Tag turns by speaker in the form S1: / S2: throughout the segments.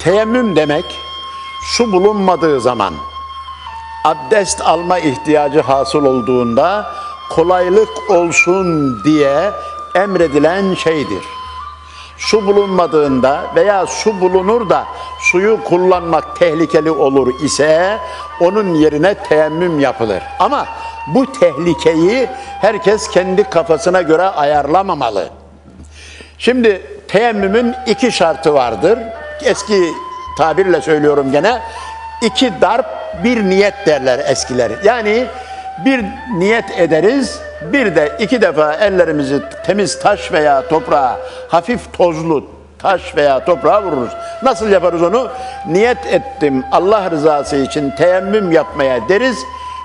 S1: Teyemmüm demek su bulunmadığı zaman abdest alma ihtiyacı hasıl olduğunda kolaylık olsun diye emredilen şeydir. Su bulunmadığında veya su bulunur da suyu kullanmak tehlikeli olur ise onun yerine teyemmüm yapılır. Ama bu tehlikeyi herkes kendi kafasına göre ayarlamamalı. Şimdi teyemmümün iki şartı vardır. Eski tabirle söylüyorum gene. İki darp, bir niyet derler eskileri. Yani bir niyet ederiz, bir de iki defa ellerimizi temiz taş veya toprağa, hafif tozlu taş veya toprağa vururuz. Nasıl yaparız onu? Niyet ettim Allah rızası için teyemmüm yapmaya deriz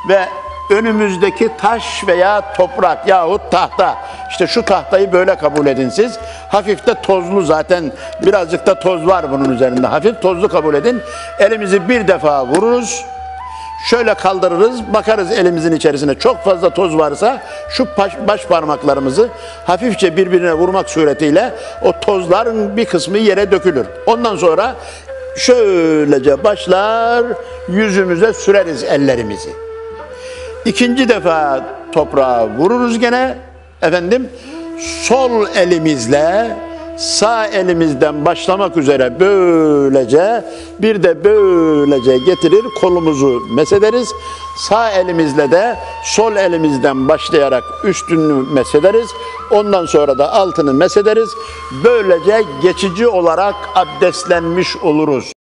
S1: ve önümüzdeki taş veya toprak yahut tahta işte şu tahtayı böyle kabul edin siz. Hafif de tozlu zaten birazcık da toz var bunun üzerinde. Hafif tozlu kabul edin. Elimizi bir defa vururuz. Şöyle kaldırırız, bakarız elimizin içerisine çok fazla toz varsa şu baş, parmaklarımızı hafifçe birbirine vurmak suretiyle o tozların bir kısmı yere dökülür. Ondan sonra şöylece başlar yüzümüze süreriz ellerimizi. İkinci defa toprağa vururuz gene. Efendim sol elimizle sağ elimizden başlamak üzere böylece bir de böylece getirir kolumuzu mesederiz. Sağ elimizle de sol elimizden başlayarak üstünü mesederiz. Ondan sonra da altını mesederiz. Böylece geçici olarak abdestlenmiş oluruz.